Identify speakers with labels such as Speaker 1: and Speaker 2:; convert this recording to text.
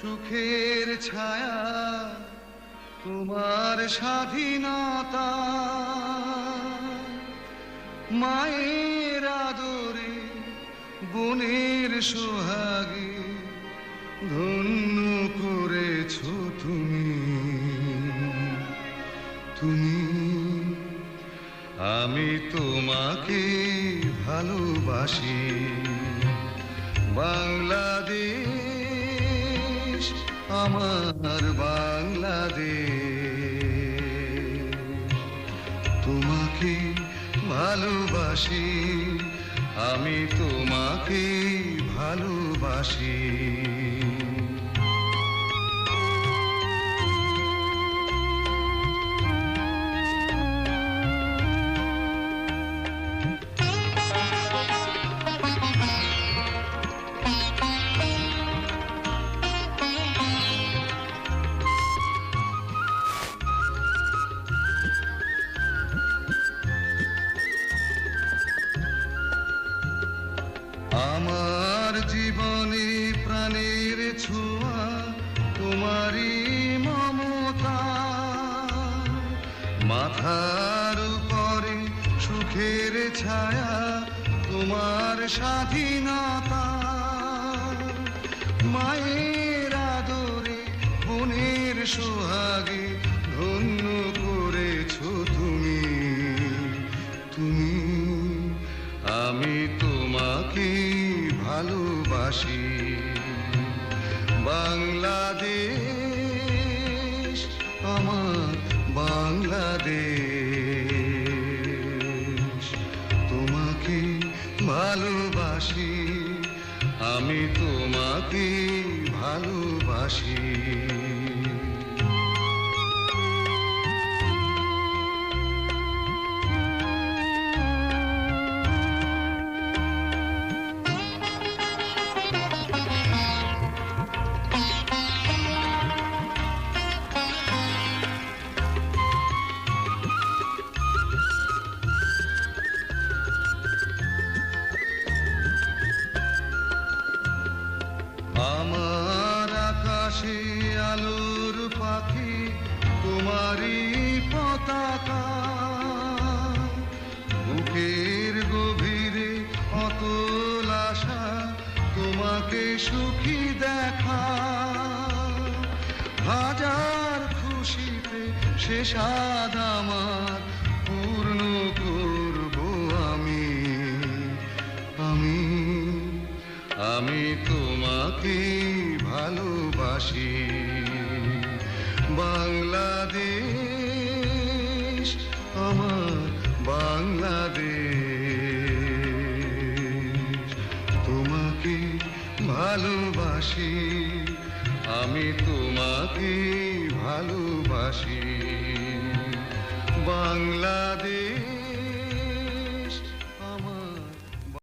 Speaker 1: সুখের ছায়া, তোমার স্বাধীনতা। মায়ের আদরে, বনের সোহাগে ধন্য করেছ তুমি। তুমি, আমি তোমাকে ভালোবাসি। বাংলাদেশ আমার বাংলাদেশ। তোমাকে ভালোবাসি আমি তোমাকে ভালোবাসি। আমার জীবনে প্রাণের ছোঁয়া, তোমারই মমতা। মাথার উপরে সুখের ছায়া, তোমার স্বাধীনতা। মায়ের আদরে বোনের সোহাগে ভালোবাসি। বাংলাদেশ আমার বাংলাদেশ। তোমাকে ভালোবাসি আমি তোমাকে ভালোবাসি। বুকের গভীরে তোমাকে সুখী পূর্ণ আমি। আমি আমি তোমাকে ভালোবাসি। বাংলাদেশ বাংলাদেশ তোমাকে ভালোবাসি আমি তোমাকে ভালোবাসি। বাংলাদেশ